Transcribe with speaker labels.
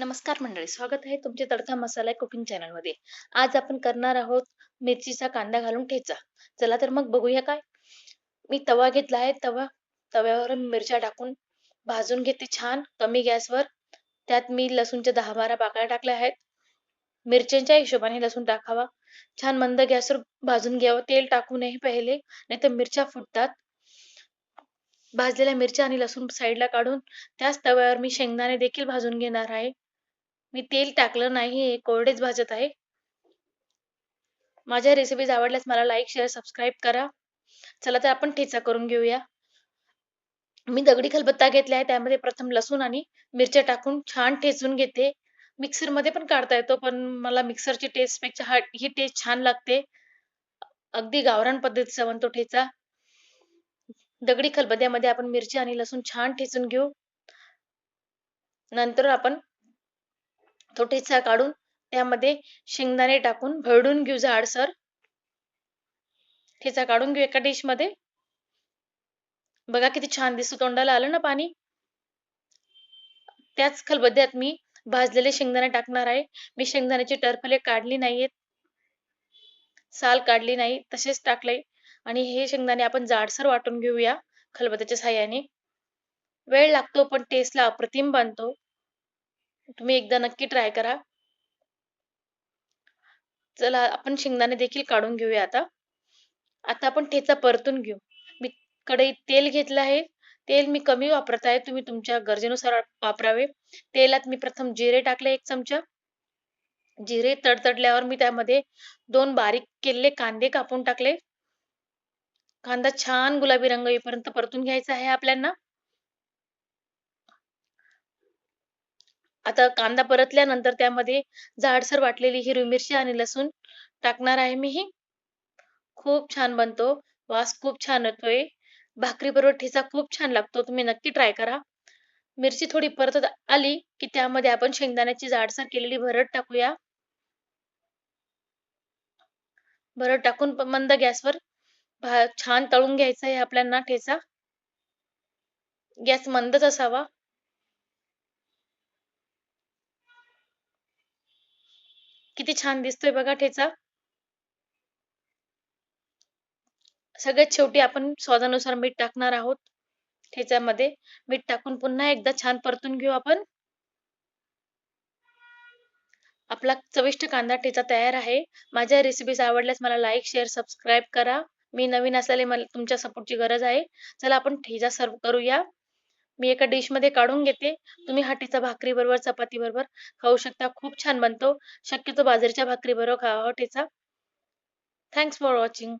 Speaker 1: नमस्कार मंडळी स्वागत आहे तुमचे तडका मसाला कुकिंग चॅनलमध्ये. आज आपण करणार आहोत मिरचीचा कांदा घालून ठेचा. चला तर मग बघूया काय? मी तवा घेतला आहे तवा तव्यावर मिरच्या टाकून भाजून घेते छान कमी गॅसवर. त्यात मी लसूणच्या दहा बारा पाकळ्या टाकल्या आहेत. मिरच्यांच्या हिशोबाने लसूण टाकावा. छान मंद गॅसवर भाजून घ्यावं. तेल टाकू नये पहिले नाही तर मिरच्या फुटतात. भाजलेल्या मिरच्या आणि लसूण साईडला काढून त्याच तव्यावर मी शेंगदाणे देखील भाजून घेणार आहे. मी तेल टाकलं नाही कोरडेच भाजत आहे. माझ्या रेसिपीज आवडल्यास मला लाईक शेअर सबस्क्राईब करा. चला तर आपण ठेचा करून घेऊया. मी दगडी खलबत्ता घेतला आहे त्यामध्ये प्रथम लसूण आणि मिरच्या टाकून छान ठेचून घेते. मिक्सरमध्ये पण काढता येतो पण मला मिक्सरची टेस्टपेक्षा हा ही टेस्ट छान लागते. अगदी गावरान पद्धतीचा बनतो ठेचा. दगडी खलबत्त्यामध्ये आपण मिरची आणि लसूण छान ठेचून घेऊ. नंतर आपण तो ठेचा काढून त्यामध्ये शेंगदाणे टाकून भरडून घेऊ जाडसर ठेचा काढून घेऊ एका डिशमध्ये. बघा किती छान दिसतो तोंडाला आलं ना पाणी. त्याच खलबद्द्यात मी भाजलेले शेंगदाणे टाकणार आहे. मी शेंगदाण्याची टरफले काढली नाहीयेत. साल काढली नाही तसेच टाकले आणि हे शेंगदाणे आपण जाडसर वाटून घेऊया खलबत्त्याच्या साह्याने. वेळ लागतो पण टेस्टला अप्रतिम बनतो. तुम्ही एकदा नक्की ट्राय करा. चला आपण शेंगदाणे देखील काढून घेऊया आता. आता आपण ठेचा परतून घेऊ. मी कढईत तेल घेतलं आहे. तेल मी कमी वापरत आहे. तुम्ही तुमच्या गरजेनुसार वापरावे. तेलात मी प्रथम जिरे टाकले एक चमचा. जिरे तडतडल्यावर मी त्यामध्ये दोन बारीक केलेले कांदे कापून टाकले. कांदा छान गुलाबी रंग येईपर्यंत परतून घ्यायचा आहे आपल्याला आता कांदा परतल्यानंतर त्यामध्ये जाडसर वाटलेली हिरवी मिरची आणि लसूण टाकणार आहे मी. ही खूप छान बनतो. वास खूप छान येतोय. भाकरी बरोबर ठेचा खूप छान लागतो. तुम्ही नक्की ट्राय करा. मिरची थोडी परतत आली की त्यामध्ये आपण शेंगदाण्याची जाडसर केलेली भरड टाकूया. भरड टाकून मंद गॅसवर छान तळून घ्यायचा आहे आपल्याला ठेचा. गॅस मंदच असावा. किती छान दिसतोय बघा ठेचा. सगळ्यात शेवटी आपण स्वादानुसार मीठ टाकणार आहोत ठेच्यामध्ये. मीठ टाकून पुन्हा एकदा छान परतून घेऊ आपण. आपला चविष्ट कांदा ठेचा तयार आहे. माझ्या रेसिपीज आवडल्यास मला लाईक शेअर सबस्क्राईब करा. मी नवीन असल्याने मला तुमच्या सपोर्टची गरज आहे. चला आपण ठेचा सर्व करूया. मी एका डिशमध्ये काढून घेते. तुम्ही हा भाकरी बरोबर चपाती बरोबर खाऊ शकता. खूप छान बनतो. शक्यतो बाजरीच्या भाकरी बरोबर खावा ठेचा थँक्स फॉर वॉचिंग